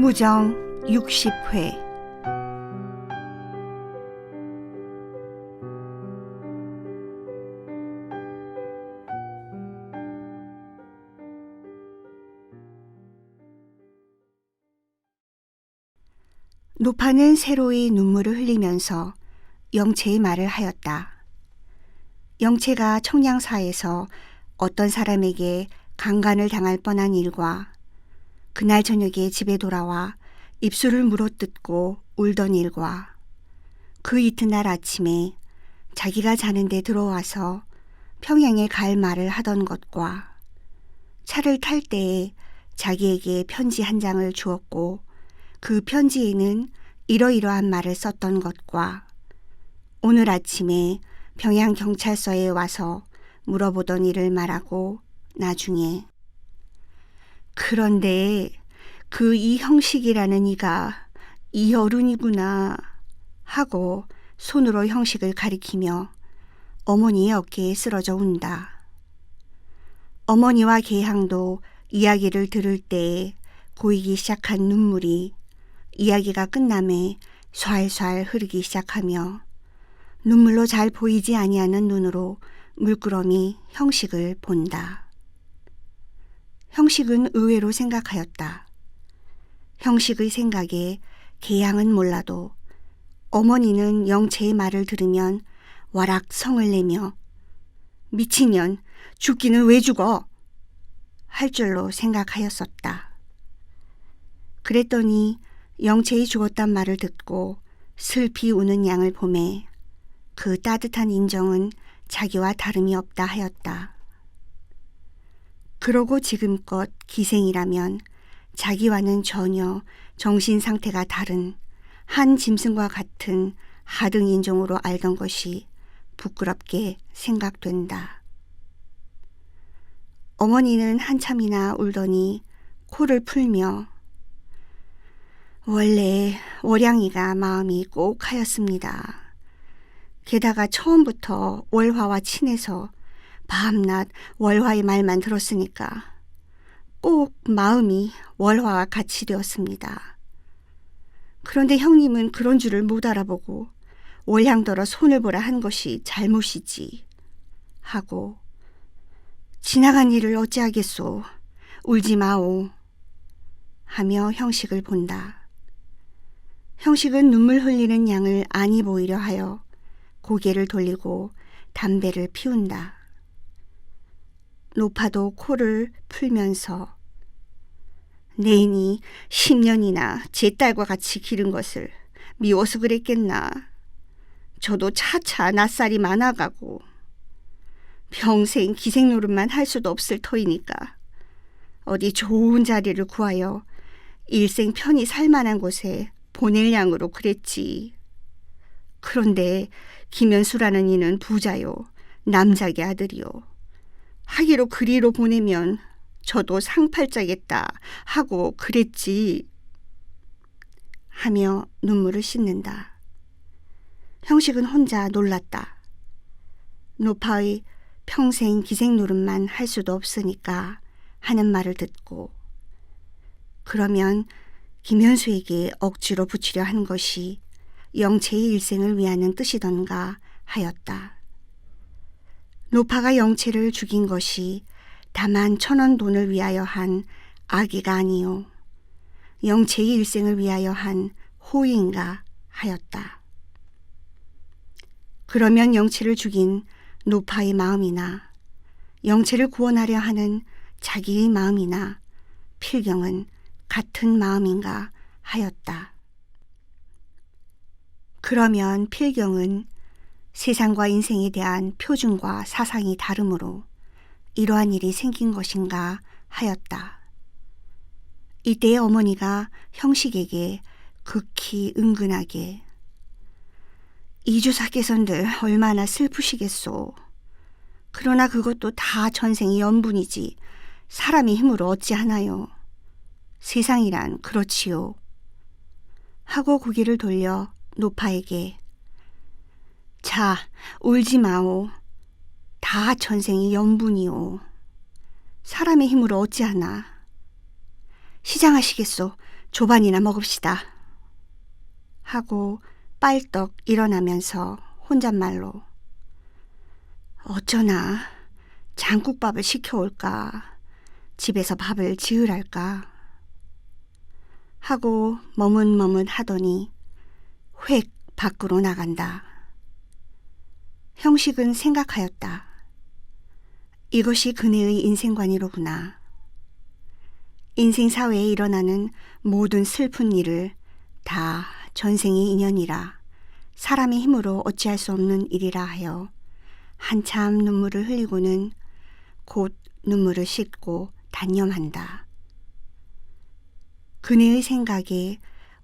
무정 60회 노파는 새로이 눈물을 흘리면서 영채의 말을 하였다. 영채가 청량사에서 어떤 사람에게 강간을 당할 뻔한 일과 그날 저녁에 집에 돌아와 입술을 물어뜯고 울던 일과 그 이튿날 아침에 자기가 자는데 들어와서 평양에 갈 말을 하던 것과 차를 탈 때에 자기에게 편지 한 장을 주었고 그 편지에는 이러이러한 말을 썼던 것과 오늘 아침에 평양 경찰서에 와서 물어보던 일을 말하고 나중에 그런데 그 이 형식이라는 이가 이 어른이구나 하고 손으로 형식을 가리키며 어머니의 어깨에 쓰러져 운다. 어머니와 개항도 이야기를 들을 때에 고이기 시작한 눈물이 이야기가 끝남에 촤알촤알 흐르기 시작하며 눈물로 잘 보이지 아니하는 눈으로 물끄러미 형식을 본다. 형식은 의외로 생각하였다. 형식의 생각에 개양은 몰라도 어머니는 영채의 말을 들으면 와락 성을 내며 미친년 죽기는 왜 죽어? 할 줄로 생각하였었다. 그랬더니 영채이 죽었단 말을 듣고 슬피 우는 양을 보매 그 따뜻한 인정은 자기와 다름이 없다 하였다. 그러고 지금껏 기생이라면 자기와는 전혀 정신 상태가 다른 한 짐승과 같은 하등 인종으로 알던 것이 부끄럽게 생각된다. 어머니는 한참이나 울더니 코를 풀며 원래 월양이가 마음이 꼭 하였습니다. 게다가 처음부터 월화와 친해서 밤낮 월화의 말만 들었으니까 꼭 마음이 월화와 같이 되었습니다. 그런데 형님은 그런 줄을 못 알아보고 월향더러 손을 보라 한 것이 잘못이지 하고 지나간 일을 어찌하겠소 울지 마오 하며 형식을 본다. 형식은 눈물 흘리는 양을 아니 보이려 하여 고개를 돌리고 담배를 피운다. 노파도 코를 풀면서 내인이 10년이나 제 딸과 같이 기른 것을 미워서 그랬겠나. 저도 차차 낯살이 많아가고 평생 기생 노릇만 할 수도 없을 터이니까 어디 좋은 자리를 구하여 일생 편히 살 만한 곳에 보낼 양으로 그랬지. 그런데 김현수라는 이는 부자요. 남자의 아들이요. 하기로 그리로 보내면 저도 상팔자겠다 하고 그랬지. 하며 눈물을 씻는다. 형식은 혼자 놀랐다. 노파의 평생 기생 노릇만 할 수도 없으니까 하는 말을 듣고 그러면 김현수에게 억지로 붙이려 한 것이 영채의 일생을 위하는 뜻이던가 하였다. 노파가 영채를 죽인 것이 다만 천원 돈을 위하여 한 악의가 아니요. 영채의 일생을 위하여 한 호의인가 하였다. 그러면 영채를 죽인 노파의 마음이나 영채를 구원하려 하는 자기의 마음이나 필경은 같은 마음인가 하였다. 그러면 필경은 세상과 인생에 대한 표준과 사상이 다르므로 이러한 일이 생긴 것인가 하였다. 이때 어머니가 형식에게 극히 은근하게 이주사께선들 얼마나 슬프시겠소. 그러나 그것도 다 전생의 연분이지 사람의 힘으로 어찌하나요. 세상이란 그렇지요. 하고 고개를 돌려 노파에게 자, 울지 마오. 다 전생의 연분이오. 사람의 힘으로 어찌하나. 시장하시겠소. 조반이나 먹읍시다. 하고 빨떡 일어나면서 혼잣말로 어쩌나 장국밥을 시켜올까 집에서 밥을 지으랄까 하고 머문머문 하더니 획 밖으로 나간다. 형식은 생각하였다. 이것이 그네의 인생관이로구나. 인생 사회에 일어나는 모든 슬픈 일을 다 전생의 인연이라 사람의 힘으로 어찌할 수 없는 일이라 하여 한참 눈물을 흘리고는 곧 눈물을 씻고 단념한다. 그네의 생각에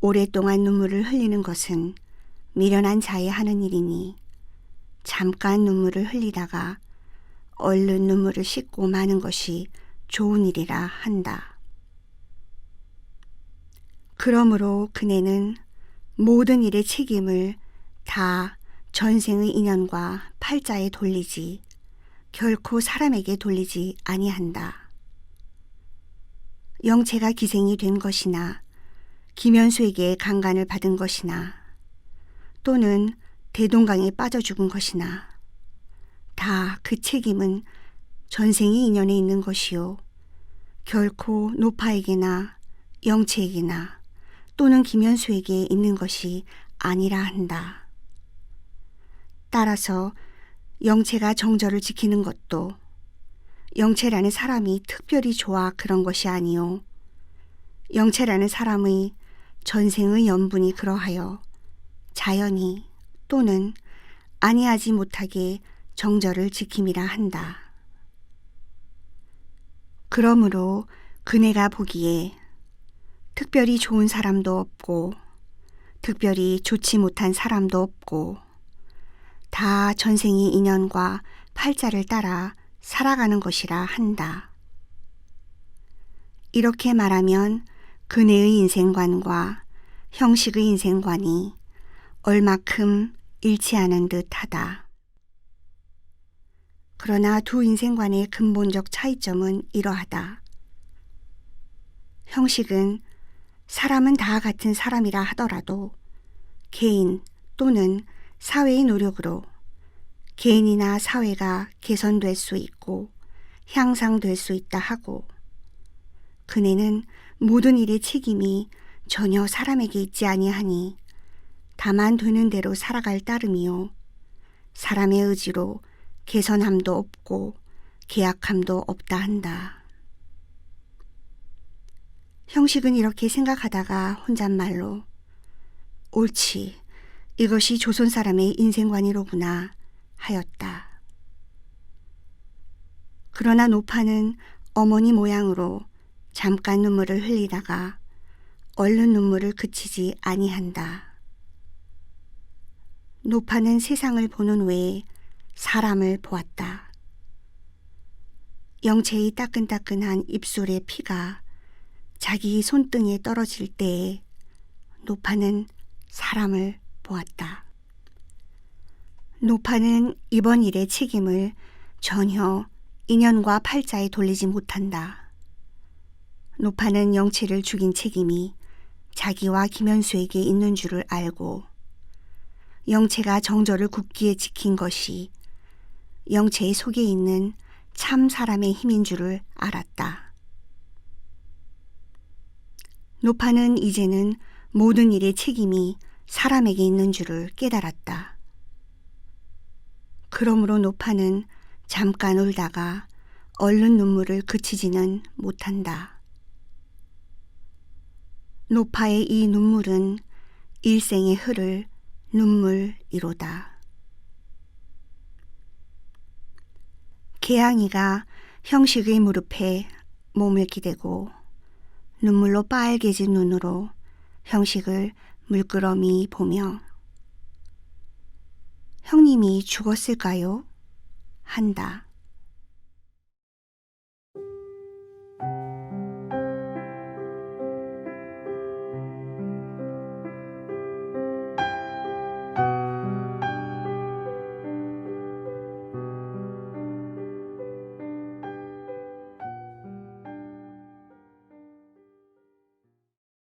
오랫동안 눈물을 흘리는 것은 미련한 자의 하는 일이니 잠깐 눈물을 흘리다가 얼른 눈물을 씻고 마는 것이 좋은 일이라 한다. 그러므로 그네는 모든 일의 책임을 다 전생의 인연과 팔자에 돌리지 결코 사람에게 돌리지 아니한다. 영체가 기생이 된 것이나 김현수에게 강간을 받은 것이나 또는 대동강에 빠져 죽은 것이나 다 그 책임은 전생의 인연에 있는 것이요. 결코 노파에게나 영체에게나 또는 김현수에게 있는 것이 아니라 한다. 따라서 영체가 정절을 지키는 것도 영체라는 사람이 특별히 좋아 그런 것이 아니요. 영체라는 사람의 전생의 연분이 그러하여 자연히 또는 아니하지 못하게 정절을 지킴이라 한다. 그러므로 그네가 보기에 특별히 좋은 사람도 없고 특별히 좋지 못한 사람도 없고 다 전생의 인연과 팔자를 따라 살아가는 것이라 한다. 이렇게 말하면 그네의 인생관과 형식의 인생관이 얼마큼 일치하는 듯 하다. 그러나 두 인생관의 근본적 차이점은 이러하다. 형식은 사람은 다 같은 사람이라 하더라도 개인 또는 사회의 노력으로 개인이나 사회가 개선될 수 있고 향상될 수 있다 하고 그네는 모든 일의 책임이 전혀 사람에게 있지 아니하니 다만 되는 대로 살아갈 따름이요 사람의 의지로 개선함도 없고 계약함도 없다 한다. 형식은 이렇게 생각하다가 혼잣말로 옳지 이것이 조선 사람의 인생관이로구나 하였다. 그러나 노파는 어머니 모양으로 잠깐 눈물을 흘리다가 얼른 눈물을 그치지 아니한다. 노파는 세상을 보는 외에 사람을 보았다. 영체의 따끈따끈한 입술의 피가 자기 손등에 떨어질 때에 노파는 사람을 보았다. 노파는 이번 일의 책임을 전혀 인연과 팔자에 돌리지 못한다. 노파는 영체를 죽인 책임이 자기와 김현수에게 있는 줄을 알고 영체가 정절을 굳기에 지킨 것이 영체의 속에 있는 참 사람의 힘인 줄을 알았다. 노파는 이제는 모든 일의 책임이 사람에게 있는 줄을 깨달았다. 그러므로 노파는 잠깐 울다가 얼른 눈물을 그치지는 못한다. 노파의 이 눈물은 일생의 흐를 눈물이로다. 개양이가 형식의 무릎에 몸을 기대고 눈물로 빨개진 눈으로 형식을 물끄러미 보며 형님이 죽었을까요? 한다.